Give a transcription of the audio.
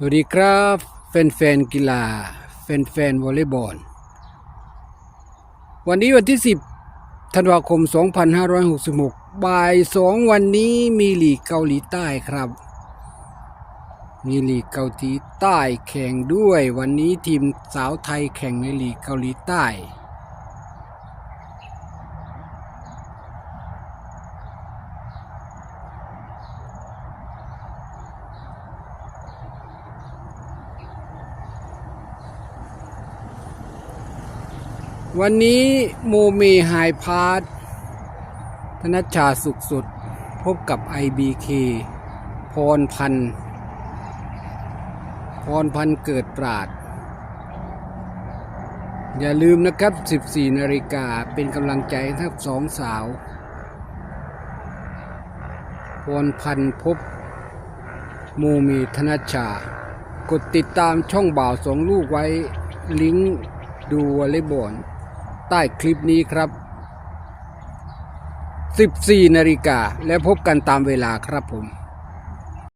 สวัสดีครับแฟนๆกีฬาแฟนๆวอลเลย์บอล วันนี้วันที่ 10ธันวาคม 2566 บ่าย 2 วันนี้มีลีกเกาหลีใต้ครับ มีลีกเกาหลีใต้แข่งด้วย วันนี้ทีมสาวไทยแข่งในลีกเกาหลีใต้ วันนี้โมเมไฮพาร์ทธนชชาสุขสุด พบกับ IBK พรพันธ์พรพันธ์เกิดปราด อย่าลืมนะครับ 14 นาฬิกาเป็นกำลังใจทั้งสองสาว พรพันธ์พบโมเมธนชชากดติดตามช่องบ่าวสองลูกไว้ลิงก์ดูวอลเลย์บอล ใต้คลิปนี้ครับ 14นาฬิกาและพบกันตามเวลาครับผม